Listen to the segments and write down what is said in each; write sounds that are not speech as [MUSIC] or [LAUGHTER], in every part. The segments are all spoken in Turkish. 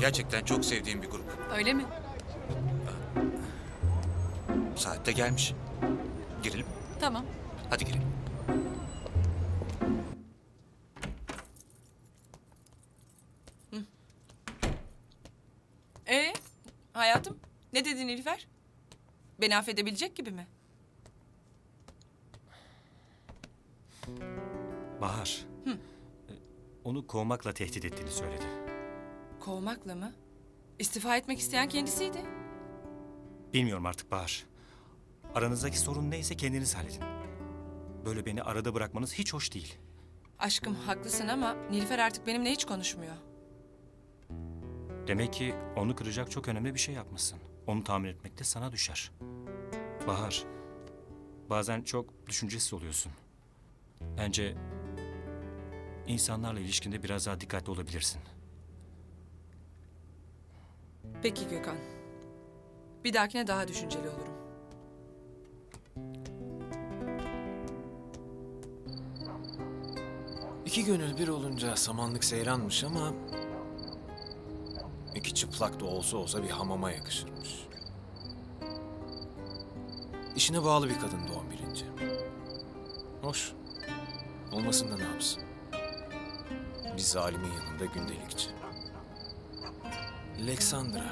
Gerçekten çok sevdiğim bir grup. Öyle mi? Saatte gelmiş. Girelim. Tamam. Hadi girelim. Ee, hayatım ne dedin Nilüfer? Beni affedebilecek gibi mi? Bahar. Onu kovmakla tehdit ettiğini söyledi. Kovmakla mı? İstifa etmek isteyen kendisiydi. Bilmiyorum artık Bahar. Aranızdaki sorun neyse kendiniz halledin. Böyle beni arada bırakmanız hiç hoş değil. Aşkım haklısın ama Nilüfer artık benimle hiç konuşmuyor. Demek ki onu kıracak çok önemli bir şey yapmışsın. Onu tahmin etmek de sana düşer. Bahar, bazen çok düşüncesiz oluyorsun. Bence insanlarla ilişkinde biraz daha dikkatli olabilirsin. Peki Gökhan. Bir dahakine daha düşünceli olurum. İki gönül bir olunca samanlık seyranmış ama... ...iki çıplak da olsa olsa bir hamama yakışırmış. İşine bağlı bir kadındı on birinci. Hoş. Olmasın da ne yapsın? Bir zalimin yanında gündelikçi. Alexandra.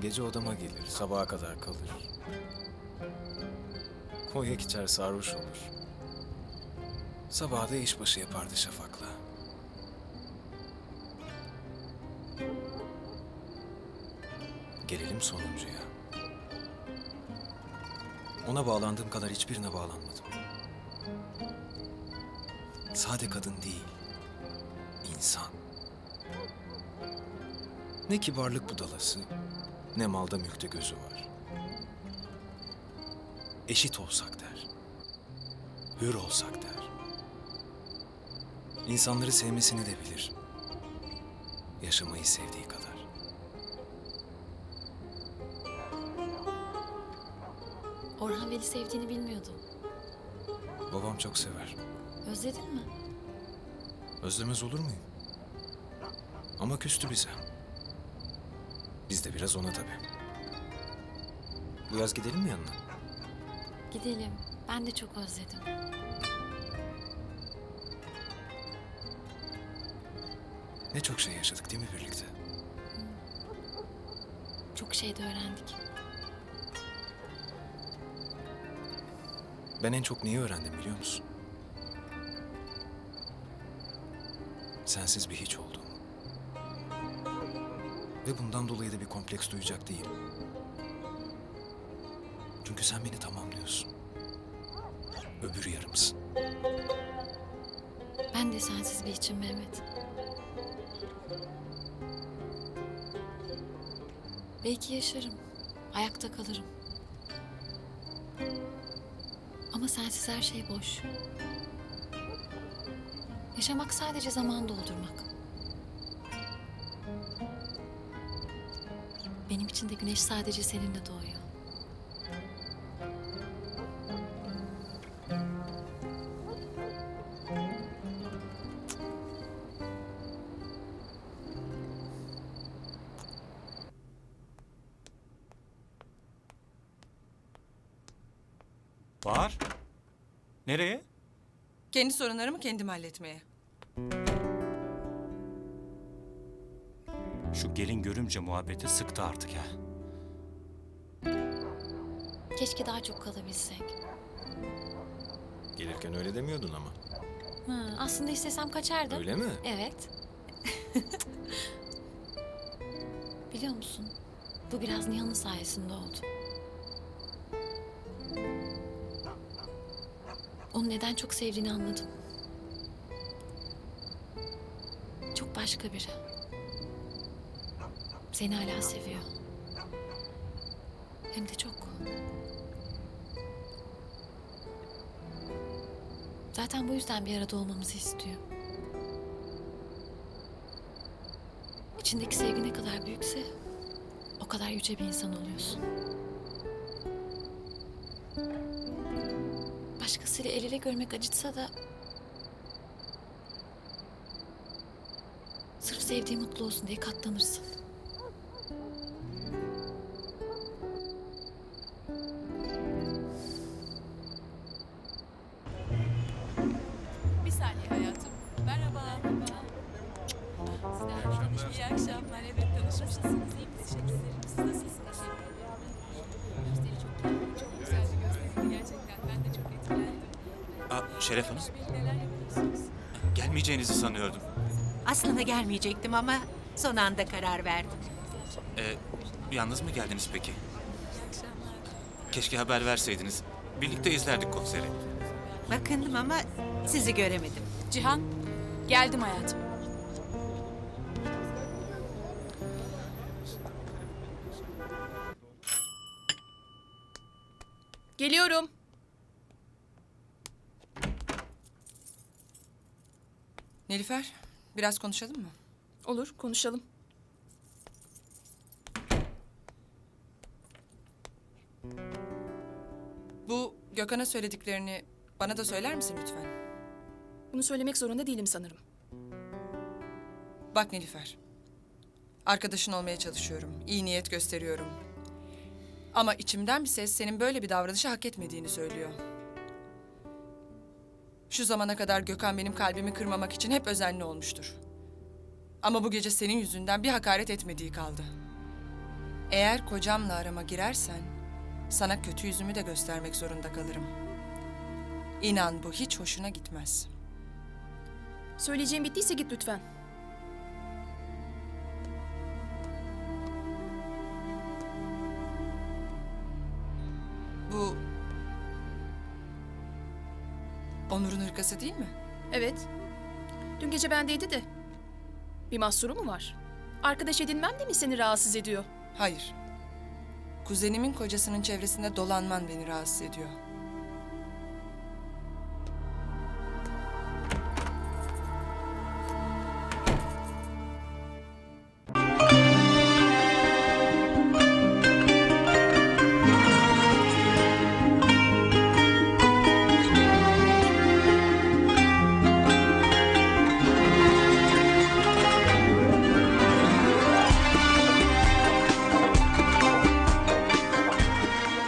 Gece odama gelir, sabaha kadar kalır. Koyak içer sarhoş olur. Sabah da işbaşı yapardı Şafak'la. Gelelim sonuncuya. Ona bağlandığım kadar hiçbirine bağlanmadım. Sade kadın değil, insan. Ne kibarlık budalası, ne malda mülkte gözü var. Eşit olsak der, hür olsak der. İnsanları sevmesini de bilir. Yaşamayı sevdiği kadar. Orhan Veli sevdiğini bilmiyordum. Babam çok sever. Özledin mi? Özlemez olur muyum? Ama küstü bize. Biz de biraz ona tabii. Bu yaz gidelim mi yanına? Gidelim. Ben de çok özledim. Ne çok şey yaşadık değil mi birlikte? Çok şey de öğrendik. Ben en çok neyi öğrendim biliyor musun? Sensiz bir hiç oldum. Ve bundan dolayı da bir kompleks duyacak değilim. Çünkü sen beni tamamlıyorsun. Öbür yarımsın. Ben de sensiz bir içim Mehmet. Belki yaşarım. Ayakta kalırım. Ama sensiz her şey boş. Yaşamak sadece zaman doldurmak. Benim için de güneş sadece seninle doğuyor. Bahar, nereye? Kendi sorunlarımı kendim halletmeye. Şu gelin görümce muhabbeti sıktı artık ya. Keşke daha çok kalabilsek. Gelirken öyle demiyordun ama. Ha, aslında istesem kaçardım. Öyle mi? Evet. [LAUGHS] Biliyor musun? Bu biraz Nihan'ın sayesinde oldu. Onu neden çok sevdiğini anladım. Çok başka biri. Seni hala seviyor. Hem de çok. Zaten bu yüzden bir arada olmamızı istiyor. İçindeki sevgi ne kadar büyükse o kadar yüce bir insan oluyorsun. Başkasıyla el ele görmek acıtsa da sırf sevdiği mutlu olsun diye katlanırsın. Hayatım. Merhaba. İyi akşamlar. Evet tanışmışsınız. İyi Teşekkür ederim. Siz nasılsınız? Gösteri çok iyi. Çok güzel bir gösteriydi gerçekten. Ben de çok etkilendim. Aa, Şeref Hanım, neler yapıyorsunuz? gelmeyeceğinizi sanıyordum. Aslında gelmeyecektim ama son anda karar verdim. Ee, yalnız mı geldiniz peki? İyi akşamlar. Keşke haber verseydiniz. Birlikte izlerdik konseri. Bakındım ama sizi göremedim. Cihan, geldim hayatım. Geliyorum. Nilüfer, biraz konuşalım mı? Olur, konuşalım. Bu Gökhan'a söylediklerini bana da söyler misin lütfen? Bunu söylemek zorunda değilim sanırım. Bak Nilüfer. Arkadaşın olmaya çalışıyorum. iyi niyet gösteriyorum. Ama içimden bir ses senin böyle bir davranışı hak etmediğini söylüyor. Şu zamana kadar Gökhan benim kalbimi kırmamak için hep özenli olmuştur. Ama bu gece senin yüzünden bir hakaret etmediği kaldı. Eğer kocamla arama girersen sana kötü yüzümü de göstermek zorunda kalırım. İnan bu hiç hoşuna gitmez. Söyleyeceğim bittiyse git lütfen. Bu Onur'un hırkası değil mi? Evet. Dün gece bendeydi de. Bir mahsuru mu var? Arkadaş edinmem de mi seni rahatsız ediyor? Hayır. Kuzenimin kocasının çevresinde dolanman beni rahatsız ediyor.